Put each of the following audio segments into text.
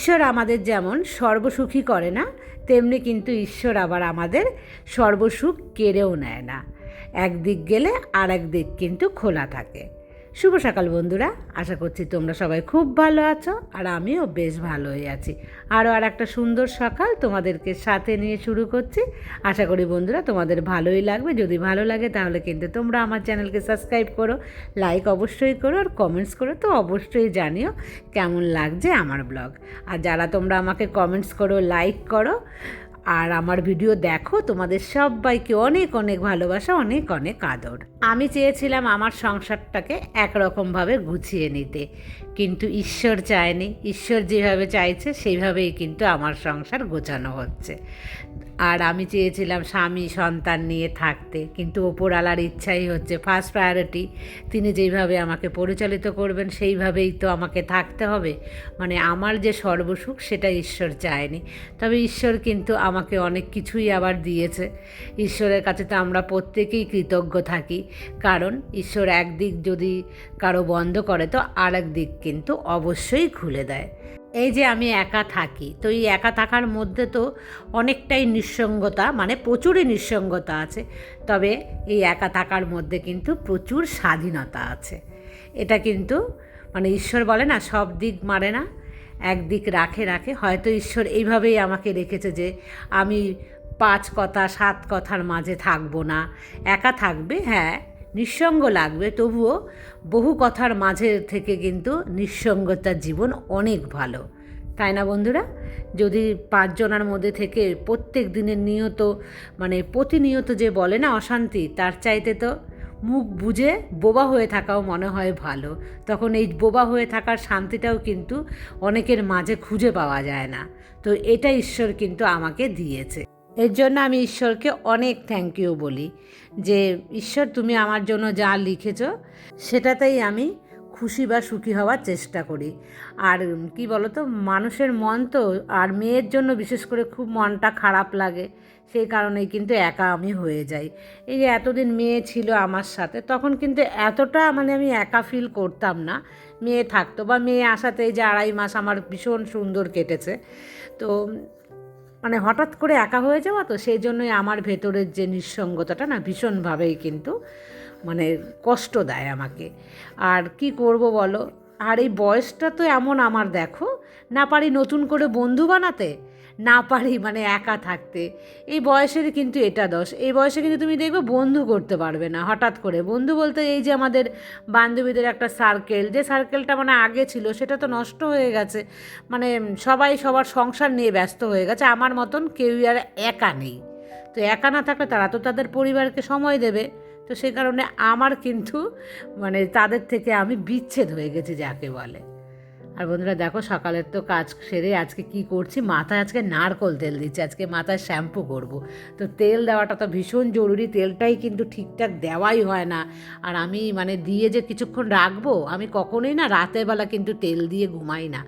ঈশ্বর আমাদের যেমন সর্বসুখী করে না, তেমনি কিন্তু ঈশ্বর আবার আমাদের সর্বসুখ কেড়েও নেয় না। একদিক গেলে আর একদিক কিন্তু খোলা থাকে। শুভ সকাল বন্ধুরা, আশা করছি তোমরা সবাই খুব ভালো আছো আর আমিও বেশ ভালোই আছি। আরও আর একটা সুন্দর সকাল তোমাদেরকে সাথে নিয়ে শুরু করছি। আশা করি বন্ধুরা তোমাদের ভালোই লাগবে। যদি ভালো লাগে তাহলে কিন্তু তোমরা আমার চ্যানেলকে সাবস্ক্রাইব করো, লাইক অবশ্যই করো আর কমেন্টস করো তো অবশ্যই জানিও কেমন লাগছে আমার ব্লগ। আর যারা তোমরা আমাকে কমেন্টস করো, লাইক করো আর আমার ভিডিও দেখো, তোমাদের সবাইকে অনেক অনেক ভালোবাসা, অনেক অনেক আদর। আমি চেয়েছিলাম আমার সংসারটাকে একরকমভাবে গুছিয়ে নিতে, কিন্তু ঈশ্বর চায়নি। ঈশ্বর যেভাবে চাইছে, সেইভাবেই কিন্তু আমার সংসার গোছানো হচ্ছে। আর আমি চেয়েছিলাম স্বামী সন্তান নিয়ে থাকতে, কিন্তু ওপরওয়ালার ইচ্ছাই হচ্ছে ফার্স্ট প্রায়োরিটি তিনি যেইভাবে আমাকে পরিচালিত করবেন, সেইভাবেই তো আমাকে থাকতে হবে। মানে আমার যে সর্বসুখ, সেটা ঈশ্বর চায়নি। তবে ঈশ্বর কিন্তু আমাকে অনেক কিছুই আবার দিয়েছে। ঈশ্বরের কাছে তো আমরা প্রত্যেকেই কৃতজ্ঞ থাকি। কারণ ঈশ্বর একদিক যদি কারও বন্ধ করে, তো আর দিক কিন্তু অবশ্যই খুলে দেয়। এই যে আমি একা থাকি, তো এই একা থাকার মধ্যে তো অনেকটাই নিঃসঙ্গতা মানে প্রচুরই নিঃসঙ্গতা আছে। তবে এই একা থাকার মধ্যে কিন্তু প্রচুর স্বাধীনতা আছে। এটা কিন্তু মানে ঈশ্বর বলে না, সব দিক মারে না একদিক রাখে রাখে। হয়তো ঈশ্বর এইভাবেই আমাকে রেখেছে যে আমি পাঁচ কথা, সাত কথার মাঝে থাকব না। একা থাকবে হ্যাঁ নিঃসঙ্গ লাগবে। তবুও বহু কথার মাঝে থেকে কিন্তু নিঃসঙ্গতার জীবন অনেক ভালো। তাই না বন্ধুরা? যদি পাঁচজনের মধ্যে থেকে প্রত্যেক দিনের নিয়ত মানে প্রতিনিয়ত যে বলে না অশান্তি, তার চাইতে তো মুখ বুঝে বোবা হয়ে থাকাও মনে হয় ভালো। তখন এই বোবা হয়ে থাকার শান্তিটাও কিন্তু অনেকের মাঝে খুঁজে পাওয়া যায় না। তো এটা ঈশ্বর কিন্তু আমাকে দিয়েছে। এর জন্য আমি ঈশ্বরকে অনেক থ্যাংক ইউ বলি, যে ঈশ্বর তুমি আমার জন্য যা লিখেছ, সেটাতেই আমি খুশি বা সুখী হওয়ার চেষ্টা করি। আর কি বলতো, মানুষের মন তো, আর মেয়ের জন্য বিশেষ করে খুব মনটা খারাপ লাগে, সেই কারণেই কিন্তু একা আমি হয়ে যাই। এই যে এতদিন মেয়ে ছিল আমার সাথে, তখন কিন্তু এতটা মানে আমি একা ফিল করতাম না। মেয়ে থাকতো বা মেয়ে আসাতে এই যে আড়াই মাস আমার ভীষণ সুন্দর কেটেছে। তো মানে হঠাৎ করে একা হয়ে যাওয়া তো সেই জন্যই আমার ভেতরের যে নিঃসঙ্গতাটা না ভীষণভাবেই কিন্তু মানে কষ্ট দেয় আমাকে। আর কি করব বলো? আর এই বয়সটা তো এমন আমার, দেখো। না পারি নতুন করে বন্ধু বানাতে। না পারি মানে একা থাকতে। এই বয়সের কিন্তু এটা দোষ। এই বয়সে কিন্তু তুমি দেখবে বন্ধু করতে পারবে না, হঠাৎ করে। বন্ধু বলতে এই যে আমাদের বান্ধবীদের একটা সার্কেল যে সার্কেলটা মানে আগে ছিল, সেটা তো নষ্ট হয়ে গেছে। মানে সবাই সবার সংসার নিয়ে ব্যস্ত হয়ে গেছে, আমার মতন কেউই আর একা নেই। তো একা না থাকলে তারা তো তাদের পরিবারকে সময় দেবে। তো সে কারণে আমার কিন্তু মানে তাদের থেকে আমি বিচ্ছেদ হয়ে গেছি, যাকে বলে। আর বন্ধুরা দেখো সকালের তো কাজ সেরে আজকে কি করছি? মাথায় আজকে নারকল তেল দিচ্ছি। আজকে মাথায় শ্যাম্পু করব। তো তেল দেওয়াটা তো ভীষণ জরুরি, তেলটাই কিন্তু ঠিকঠাক দেওয়াই হয় না। আর আমি মানে দিয়ে যে কিছুক্ষণ রাখব, আমি কখনোই না রাতের বেলা কিন্তু তেল দিয়ে ঘুমাই না।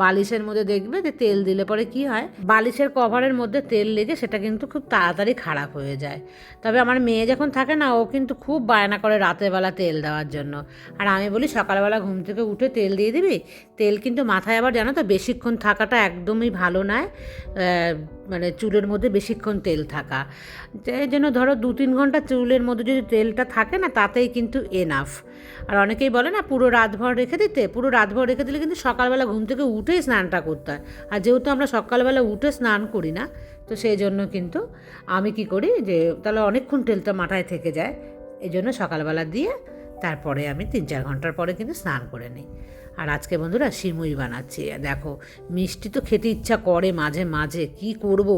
বালিশের মধ্যে দেখবে যে তেল দিলে পরে কি হয়? বালিশের কভারের মধ্যে তেল লেগে সেটা কিন্তু খুব তাড়াতাড়ি খারাপ হয়ে যায়। তবে আমার মেয়ে যখন থাকে না, ও কিন্তু খুব বায়না করে রাতের বেলা তেল দেওয়ার জন্য। আর আমি বলি, সকালবেলা ঘুম থেকে উঠে তেল দিয়ে দিবি? তেল কিন্তু মাথায় আবার জানো তো, বেশিক্ষণ থাকাটা একদমই ভালো নয়। মানে চুলের মধ্যে বেশিক্ষণ তেল থাকা। এই জন্য ধরো দু তিন ঘণ্টা চুলের মধ্যে যদি তেলটা থাকে না, তাতেই কিন্তু এনাফ আর অনেকেই বলে না, পুরো রাতভর রেখে দিতে। পুরো রাতভর রেখে দিলে কিন্তু সকালবেলা ঘুম থেকে উঠেই স্নানটা করতে হয়। আর যেহেতু আমরা সকালবেলা উঠে স্নান করি না, তো সেই জন্য কিন্তু আমি কি করি যে, তাহলে অনেকক্ষণ তেলটা মাথায় থেকে যায়। এই জন্য সকালবেলা দিয়ে তারপরে আমি তিন চার ঘণ্টার পরে কিন্তু স্নান করে নিই। আর আজকে বন্ধুরা সিমুই বানাচ্ছি। দেখো, মিষ্টি তো খেতে ইচ্ছা করে মাঝে মাঝে। কি করব?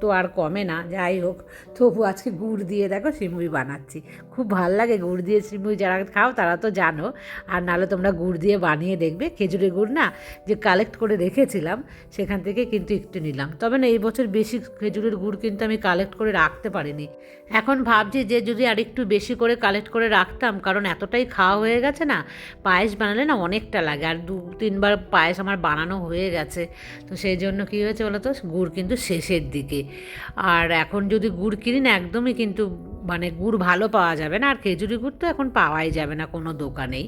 তো আর কমে না, যাই হোক। তবু আজকে গুড় দিয়ে দেখো সিমুই বানাচ্ছি। খুব ভালো লাগে গুড় দিয়ে সিমুই যারা খাও তারা তো জানো। আর নাহলে তোমরা গুড় দিয়ে বানিয়ে দেখবে। খেজুরের গুড় না যে কালেক্ট করে রেখেছিলাম, সেখান থেকে কিন্তু একটু নিলাম। তবে না, এই বছর বেশি খেজুরের গুড় কিন্তু আমি কালেক্ট করে রাখতে পারিনি। এখন ভাবছি যে যদি আরেকটু বেশি করে কালেক্ট করে রাখতাম, কারণ এতটাই খাওয়া হয়ে গেছে না, পায়েস বানালে না অনেকটা লাগে। আর দু, তিনবার পায়েস আমার বানানো হয়ে গেছে। তো সেই জন্য কী হয়েছে বলো তো গুড় কিন্তু শেষের দিকে। আর এখন যদি গুড় কিনেন একদমই কিন্তু মানে গুড় ভালো পাওয়া যাবে না, আর খেজুরি গুড় তো এখন পাওয়াই যাবে না কোনো দোকানেই।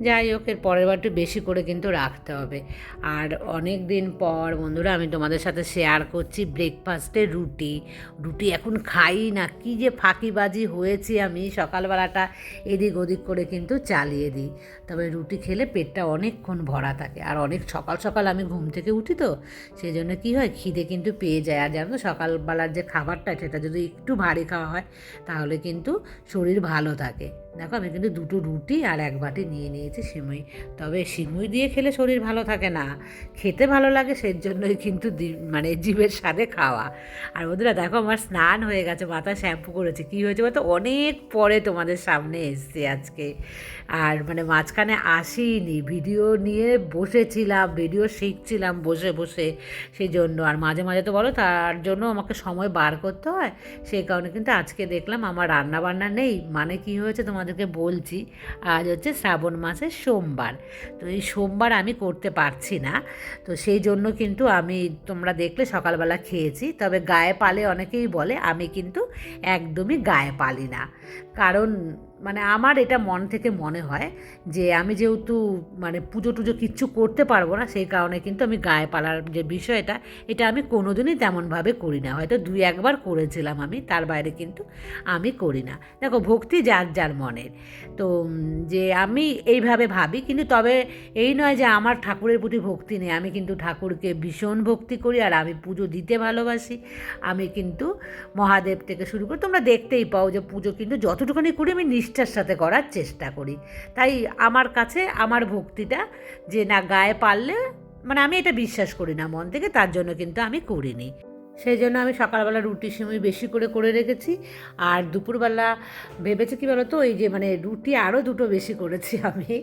যাই হোক, এর পরের বার একটু বেশি করে কিন্তু রাখতে হবে। আর অনেক দিন পর, বন্ধুরা, আমি তোমাদের সাথে শেয়ার করছি ব্রেকফাস্টে রুটি। রুটি এখন খাই না, কি যে ফাঁকিবাজি হয়েছি আমি। সকালবেলাটা এদিক ওদিক করে কিন্তু চালিয়ে দিই। তবে রুটি খেলে পেটটা অনেকক্ষণ ভরা থাকে। আর অনেক সকাল সকাল আমি ঘুম থেকে উঠি তো সেই জন্য কী হয়, খিদে কিন্তু পেয়ে যায়। আর জানো সকালবেলার যে খাবারটা, সেটা যদি একটু ভারী খাওয়া হয়, তাহলে কিন্তু শরীর ভালো থাকে। দেখো, আমি কিন্তু দুটো রুটি আর এক বাটি নিয়ে নিয়েছি সিমুই। তবে সিমুই দিয়ে খেলে শরীর ভালো থাকে না। খেতে ভালো লাগে সেই জন্যই কিন্তু মানে জীবের স্বাদে খাওয়া। আর বন্ধুরা, দেখো আমার স্নান হয়ে গেছে মাথা শ্যাম্পু করেছে। কী হয়েছে বলতো? অনেক পরে তোমাদের সামনে এসছি আজকে। আর মানে মাঝখানে আসিনি, ভিডিও নিয়ে বসেছিলাম, ভিডিও শিখছিলাম বসে বসে সেই জন্য আর মাঝে মাঝে তো বলো, তার জন্য আমাকে সময় বার করতে হয়। সেই কারণে কিন্তু আজকে দেখলাম আমার রান্না বান্না নেই। মানে কি হয়েছে তোমাদেরকে বলছি, আজ হচ্ছে শ্রাবণ মাসের সোমবার। তো এই সোমবার আমি করতে পারছি না, তো সেই জন্য কিন্তু আমি তোমরা দেখলে সকালবেলা খেয়েছি, তবে গায়ে পালে অনেকেই বলে আমি কিন্তু একদমই গায়ে পালি না। কারণ মানে আমার এটা মন থেকে মনে হয় যে আমি যেহেতু মানে পুজো টুজো কিচ্ছু করতে পারব না, সেই কারণে কিন্তু আমি গায়ে পালার যে বিষয়টা, এটা আমি কোনোদিনই তেমনভাবে করি না। হয়তো দুই একবার করেছিলাম আমি, তার বাইরে কিন্তু আমি করি না। দেখো, ভক্তি যার যার মনের। তো যে আমি এইভাবে ভাবি, কিন্তু তবে এই নয় যে আমার ঠাকুরের প্রতি ভক্তি নেই। আমি কিন্তু ঠাকুরকে ভীষণ ভক্তি করি, আর আমি পুজো দিতে ভালোবাসি। আমি কিন্তু মহাদেব থেকে শুরু করে, তোমরা দেখতেই পাও যে পুজো কিন্তু যতটুকুনি করি আমি নিষ্ঠার সাথে করার চেষ্টা করি। তাই আমার কাছে, আমার ভক্তিটা যে না গায়ে পারলে মানে আমি এটা বিশ্বাস করি না মন থেকে, তার জন্য কিন্তু আমি করিনি। সেই জন্য আমি সকালবেলা রুটি সিমুই বেশি করে করে রেখেছি। আর দুপুরবেলা ভেবেছি কি বলো তো ওই যে মানে রুটি আরও দুটো বেশি করেছি আমি।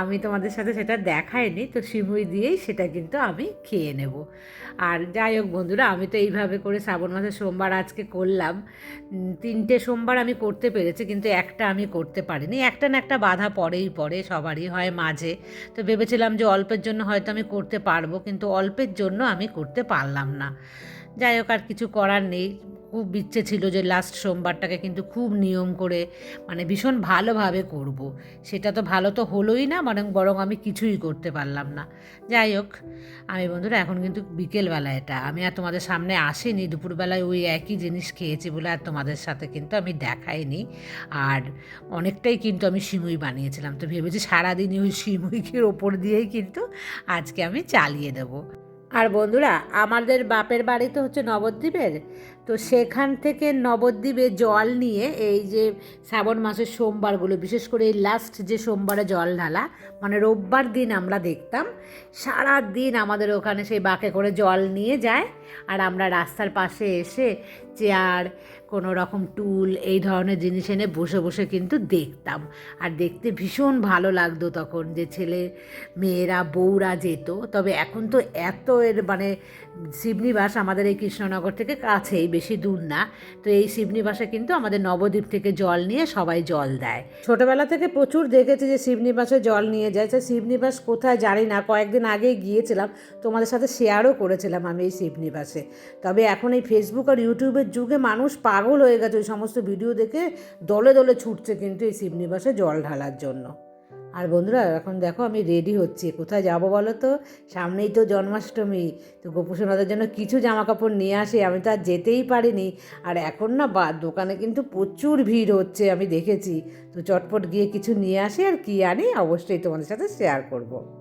আমি তোমাদের সাথে সেটা দেখাইনি, তো সিমুই দিয়েই সেটা কিন্তু আমি খেয়ে নেব। আর যাই হোক বন্ধুরা, আমি তো এইভাবে করে শ্রাবণ মাসের সোমবার আজকে করলাম। তিনটে সোমবার আমি করতে পেরেছি, কিন্তু একটা আমি করতে পারিনি। একটা না একটা বাধা পড়েই পড়ে, সবারই হয় মাঝে। তো ভেবেছিলাম যে অল্পের জন্য হয়তো আমি করতে পারব, কিন্তু অল্পের জন্য আমি করতে পারলাম না। যাই হোক, আর কিছু করার নেই। খুব ইচ্ছে ছিল যে লাস্ট সোমবারটাকে কিন্তু খুব নিয়ম করে মানে ভীষণ ভালোভাবে করব। সেটা তো ভালো তো হলোই না, বরং বরং আমি কিছুই করতে পারলাম না। যাই হোক, আমি বন্ধুরা, এখন কিন্তু বিকেলবেলা এটা। আমি আর তোমাদের সামনে আসিনি, দুপুরবেলায় ওই একই জিনিস খেয়েছি বলে আর তোমাদের সাথে কিন্তু আমি দেখাইনি। আর অনেকটাই কিন্তু আমি সিমুই বানিয়েছিলাম। তো ভেবেছি সারাদিনই ওই সিমুইকের ওপর দিয়েই কিন্তু আজকে আমি চালিয়ে দেবো। আর বন্ধুরা আমাদের বাপের বাড়ি তো হচ্ছে নবদ্বীপের তো সেখান থেকে নবদ্বীপে জল নিয়ে এই যে শ্রাবণ মাসের সোমবারগুলো, বিশেষ করে এই লাস্ট যে সোমবারে জল ঢালা মানে রোববার দিন আমরা দেখতাম সারা দিন আমাদের ওখানে সেই বাঁকে করে জল নিয়ে যায় আর আমরা রাস্তার পাশে এসে চেয়ার, কোনো রকম টুল, এই ধরনের জিনিস এনে বসে বসে কিন্তু দেখতাম। আর দেখতে ভীষণ ভালো লাগতো তখন যে ছেলে মেয়েরা, বউরা যেত। তবে এখন তো এত এর মানে শিবনিবাস আমাদের এই কৃষ্ণনগর থেকে কাছেই বেশি দূর না। তো এই শিবনিবাসে কিন্তু আমাদের নবদ্বীপ থেকে জল নিয়ে সবাই জল দেয়। ছোটবেলা থেকে প্রচুর দেখেছি যে শিবনিবাসে জল নিয়ে যায়। তো শিবনিবাস কোথায় জানি না। কয়েকদিন আগে গিয়েছিলাম। তোমাদের সাথে শেয়ারও করেছিলাম আমি এই শিবনিবাসে তবে এখন এই ফেসবুক আর ইউটিউবের যুগে মানুষ পাগল হয়ে গেছে। ওই সমস্ত ভিডিও দেখে দলে দলে ছুটছে কিন্তু এই শিবনিবাসে জল ঢালার জন্য। আর বন্ধুরা, এখন দেখো আমি রেডি হচ্ছি। কোথায় যাব বলো তো? সামনেই তো জন্মাষ্টমী। তো গোপুসোনাদের জন্য কিছু জামা কাপড় নিয়ে আসি, আমি তো আর যেতেই পারিনি। আর এখন না বা, দোকানে কিন্তু প্রচুর ভিড় হচ্ছে, আমি দেখেছি। তো চটপট গিয়ে কিছু নিয়ে আসি আর কী আনি, অবশ্যই তোমাদের সাথে শেয়ার করব।